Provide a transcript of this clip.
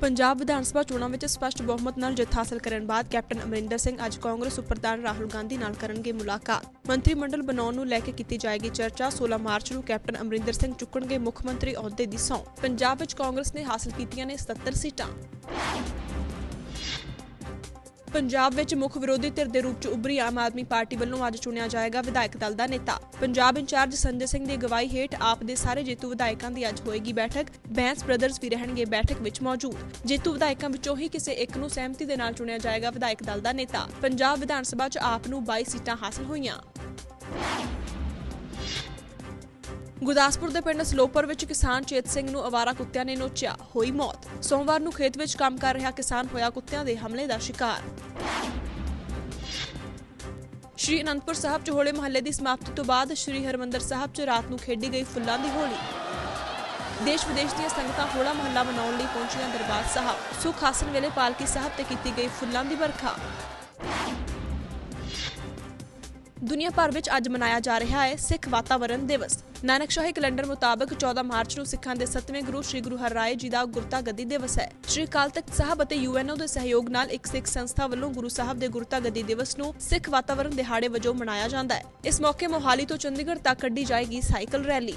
ਪੰਜਾਬ ਵਿਧਾਨ ਸਭਾ ਚੋਣਾਂ ਵਿੱਚ ਸਪਸ਼ਟ ਬਹੁਮਤ ਨਾਲ ਜਿੱਤ ਹਾਸਲ ਕਰਨ ਬਾਅਦ ਕੈਪਟਨ ਅਮਰਿੰਦਰ ਸਿੰਘ ਅੱਜ ਕਾਂਗਰਸ ਉਪਰਧਾਨ ਰਾਹੁਲ ਗਾਂਧੀ ਨਾਲ ਕਰਨਗੇ ਮੁਲਾਕਾਤ। ਮੰਤਰੀ ਮੰਡਲ ਬਣਾਉਣ ਨੂੰ ਲੈ ਕੇ ਕੀਤੀ ਜਾਏਗੀ ਚਰਚਾ 16 ਮਾਰਚ ਨੂੰ ਕੈਪਟਨ ਅਮਰਿੰਦਰ ਸਿੰਘ ਚੁੱਕਣਗੇ ਮੁੱਖ ਮੰਤਰੀ ਅਹੁਦੇ ਦੀ ਸਹੁੰ। ਪੰਜਾਬ ਵਿੱਚ ਕਾਂਗਰਸ ਨੇ ਹਾਸਲ ਕੀਤੀਆਂ ਨੇ 77 ਸੀਟਾਂ। ਪੰਜਾਬ ਵਿੱਚ ਮੁੱਖ ਵਿਰੋਧੀ ਧਿਰ ਦੇ ਰੂਪ 'ਚ ਉੱਭਰੀ ਆਮ ਆਦਮੀ ਪਾਰਟੀ ਵੱਲੋਂ ਅੱਜ ਚੁਣਿਆ ਜਾਏਗਾ ਵਿਧਾਇਕ ਦਲ ਦਾ ਨੇਤਾ। ਪੰਜਾਬ ਇੰਚਾਰਜ ਸੰਜੇ ਸਿੰਘ ਦੀ ਅਗਵਾਈ ਹੇਠ ਆਪ ਦੇ ਸਾਰੇ ਜੇਤੂ ਵਿਧਾਇਕਾਂ ਦੀ ਅੱਜ ਹੋਏਗੀ ਬੈਠਕ। ਬੈਂਸ ਬ੍ਰਦਰਜ਼ ਵੀ ਰਹਿਣਗੇ ਬੈਠਕ ਵਿੱਚ ਮੌਜੂਦ। ਜੇਤੂ ਵਿਧਾਇਕਾਂ ਵਿੱਚੋਂ ਹੀ ਕਿਸੇ ਇੱਕ ਨੂੰ ਸਹਿਮਤੀ ਦੇ ਨਾਲ ਚੁਣਿਆ ਜਾਏਗਾ ਵਿਧਾਇਕ ਦਲ ਦਾ ਨੇਤਾ। ਪੰਜਾਬ ਵਿਧਾਨ ਸਭਾ 'ਚ ਆਪ ਨੂੰ 22 ਸੀਟਾਂ ਹਾਸਲ ਹੋਈਆਂ। ਗੁਰਦਾਸਪੁਰ ਦੇ ਪਿੰਡ ਸਲੋਪਰ ਵਿੱਚ ਕਿਸਾਨ ਚੇਤ ਸਿੰਘ ਨੂੰ ਅਵਾਰਾ ਕੁੱਤਿਆਂ ਨੇ ਨੋਚਿਆ ਹੋਈ ਮੌਤ। ਸੋਮਵਾਰ ਨੂੰ ਖੇਤ ਵਿੱਚ ਕੰਮ ਕਰ ਰਿਹਾ ਕਿਸਾਨ ਹੋਇਆ ਕੁੱਤਿਆਂ ਦੇ ਹਮਲੇ ਦਾ ਸ਼ਿਕਾਰ। ਸ਼੍ਰੀ ਅਨੰਦਪੁਰ ਸਾਹਿਬ ਚ ਹੋਲੇ ਮਹੱਲੇ ਦੀ ਸਮਾਪਤੀ ਤੋਂ ਬਾਅਦ ਸ਼੍ਰੀ ਹਰਮੰਦਰ ਸਾਹਿਬ ਚ ਰਾਤ ਨੂੰ ਖੇਡੀ ਗਈ ਫੁੱਲਾਂ ਦੀ ਹੋਲੀ। ਦੇਸ਼ ਵਿਦੇਸ਼ ਦੀਆਂ ਸੰਗਤਾਂ ਹੋਲਾ ਮਹੱਲਾ ਮਨਾਉਣ ਲਈ ਪਹੁੰਚੀਆਂ ਦਰਬਾਰ ਸਾਹਿਬ। ਸੁਖ ਆਸਨ ਵੇਲੇ ਪਾਲਕੀ ਸਾਹਿਬ ਤੇ ਕੀਤੀ ਗਈ ਫੁੱਲਾਂ ਦੀ ਵਰਖਾ। ਦੁਨੀਆ ਭਰ ਵਿੱਚ ਅੱਜ ਮਨਾਇਆ ਜਾ ਰਿਹਾ ਹੈ ਸਿੱਖ ਵਾਤਾਵਰਣ ਦਿਵਸ। ਨਾਨਕਸ਼ਾਹੀ ਕੈਲੰਡਰ ਮੁਤਾਬਕ 14 ਮਾਰਚ ਨੂੰ ਸਿੱਖਾਂ ਦੇ 7ਵੇਂ ਗੁਰੂ ਸ੍ਰੀ ਗੁਰੂ ਹਰਿਰਾਏ ਜੀ ਦਾ ਗੁਰਤਾ ਗੱਦੀ ਦਿਵਸ ਹੈ। ਸ੍ਰੀ ਅਕਾਲ ਤਖਤ ਸਾਹਿਬ ਅਤੇ ਯੂਐਨਓ ਦੇ ਸਹਿਯੋਗ ਨਾਲ ਇੱਕ ਸਿੱਖ ਸੰਸਥਾ ਵੱਲੋਂ ਗੁਰੂ ਸਾਹਿਬ ਦੇ ਗੁਰਤਾ ਗੱਦੀ ਦਿਵਸ ਨੂੰ ਸਿੱਖ ਵਾਤਾਵਰਣ ਦਿਹਾੜੇ ਵਜੋਂ ਮਨਾਇਆ ਜਾਂਦਾ ਹੈ। ਇਸ ਮੌਕੇ ਮੋਹਾਲੀ ਤੋਂ ਚੰਡੀਗੜ੍ਹ ਤੱਕ ਕੱਢੀ ਜਾਏਗੀ ਸਾਈਕਲ ਰੈਲੀ।